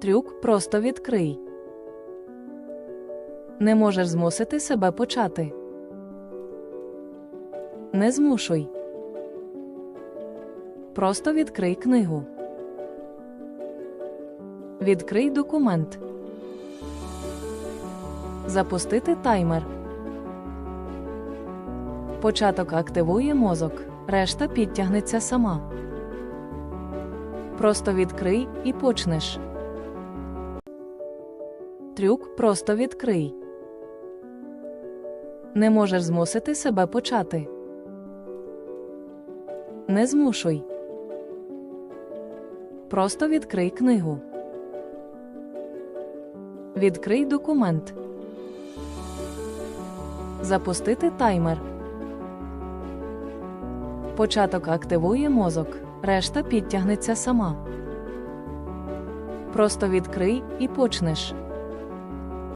Трюк просто відкрий. Не можеш змусити себе почати. Не змушуй. Просто відкрий книгу. Відкрий документ. Запустити таймер. Початок активує мозок, решта підтягнеться сама. Просто відкрий і почнеш. Трюк просто відкрий. Не можеш змусити себе почати. Не змушуй. Просто відкрий книгу. Відкрий документ. Запустити таймер. Початок активує мозок, решта підтягнеться сама. Просто відкрий і почнеш.